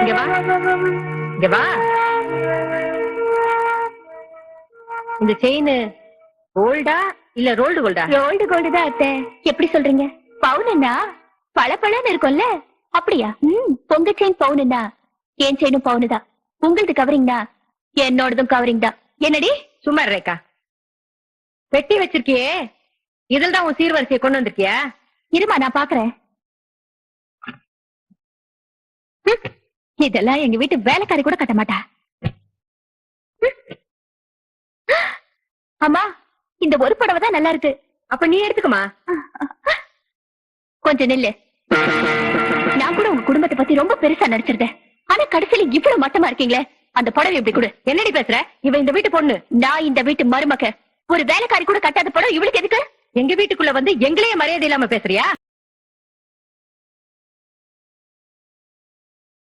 இங்க வா. இங்க வா. இந்த செயின் கோல்டா இல்ல ரோல்டு கோல்டா ரோல்டு கோல்டு தான் அத்தை. எப்படி சொல்றீங்க? பவுனுன்னா பளபளன்னு இருக்கும்ல? அப்படியா? ம் உங்க செயின் பவுனுன்னா என் செயினும் பவுனு தான் உங்களது கவரிங்னா என்னோடதும் கவரிங் தான் என்னடி? சும்மா இரு ரேகா. வெட்டி வச்சிருக்கியே. இதில் தான் உன் சீர்வரிசையை கொண்டு வந்திருக்கியா? இருமா நான் பாக்குறேன். இதெல்லாம் எங்க வீட்டு வேலைக்காரி கூட கட்ட மாட்டா. அம்மா இந்த ஒரு புடவை தான் நல்லா இருக்கு. அப்ப நீ எடுத்துக்கமா கொஞ்சம் நில்லு. நான் கூட உங்க குடும்பத்தை பத்தி ரொம்ப பெருசா நடிச்சிருந்தேன் ஆனா கடைசியில இவ்வளவு மட்டமா இருக்கீங்களே. அந்த புடவை எப்படி கொடு. என்னடி பேசுற? இவ இந்த வீட்டு பொண்ணு. நான் இந்த வீட்டு மருமக. ஒரு வேலைக்காரி கூட கட்டாத புடவை இவளுக்கு எதுக்கு? எங்க வீட்டுக்குள்ள வந்து எங்களையே மரியாதை இல்லாம பேசுறியா?